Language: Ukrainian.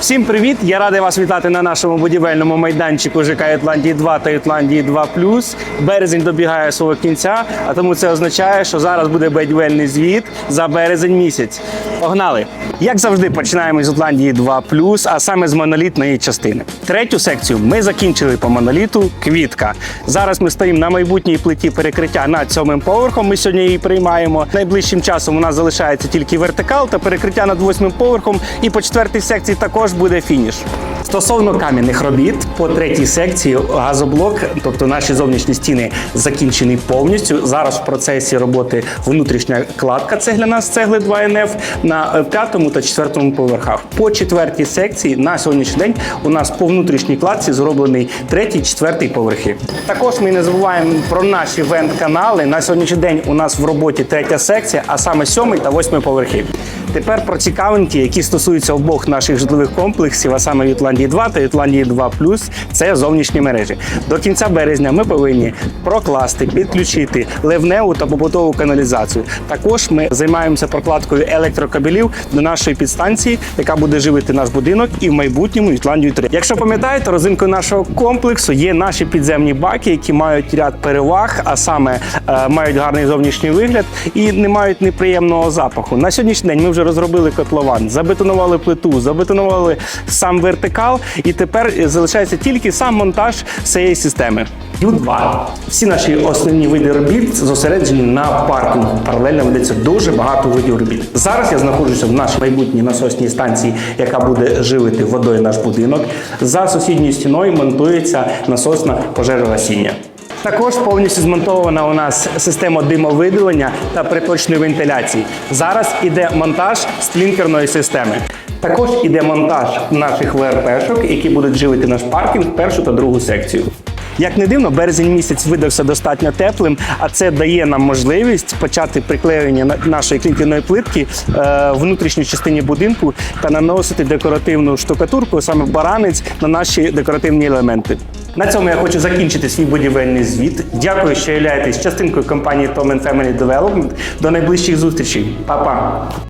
Всім привіт! Я радий вас вітати на нашому будівельному майданчику ЖК Ітландії 2 та Ітландії 2 Березень добігає свого кінця, а тому це означає, що зараз буде будівельний звіт за березень місяць. Погнали! Як завжди, починаємо з Ітландії 2 а саме з монолітної частини. Третю секцію ми закінчили по моноліту квітка. Зараз ми стоїмо на майбутній плиті перекриття над сьомим поверхом. Ми сьогодні її приймаємо. Найближчим часом у нас залишається тільки вертикал та перекриття над восьмим поверхом. І по четвертій секції також буде фініш. Стосовно кам'яних робіт, по третій секції газоблок, тобто наші зовнішні стіни, закінчений повністю. Зараз в процесі роботи внутрішня кладка цегляна з цегли 2НФ на е, п'ятому та четвертому поверхах. По четвертій секції на сьогоднішній день у нас по внутрішній кладці зроблений третій, четвертий поверхи. Також ми не забуваємо про наші вент-канали. На сьогоднішній день у нас в роботі третя секція, а саме сьомий та восьмий поверхи. Тепер про цікавинки, які стосуються обох наших житлових комплексів, а саме Ютландії 2 та Ютландії 2 це зовнішні мережі. До кінця березня ми повинні прокласти, підключити ливневу та побутову каналізацію. Також ми займаємося прокладкою електрокабелів до нашої підстанції, яка буде живити наш будинок і в майбутньому Ютландію 3. Якщо пам'ятаєте, розинкою нашого комплексу є наші підземні баки, які мають ряд переваг, а саме е, мають гарний зовнішній вигляд і не мають неприємного запаху. На сьогоднішній день ми вже розробили котлован, забетонували плиту, забетонували сам вертикал, і тепер залишається тільки сам монтаж цієї системи. Ю-2. Всі наші основні види робіт зосереджені на паркінгу. Паралельно ведеться дуже багато видів робіт. Зараз я знаходжуся в нашій майбутній насосній станції, яка буде живити водою наш будинок. За сусідньою стіною монтується насосна пожежогасіння. Також повністю змонтована у нас система димовидалення та приточної вентиляції. Зараз іде монтаж сплінкерної системи. Також іде монтаж наших ВРПшок, які будуть живити наш паркінг першу та другу секцію. Як не дивно, березень місяць видався достатньо теплим, а це дає нам можливість почати приклеювання на- нашої клінкерної плитки е, в внутрішній частині будинку та наносити декоративну штукатурку, саме баранець, на наші декоративні елементи. На цьому я хочу закінчити свій будівельний звіт. Дякую, що являєтесь частинкою компанії Tom Family Development. До найближчих зустрічей. Па-па!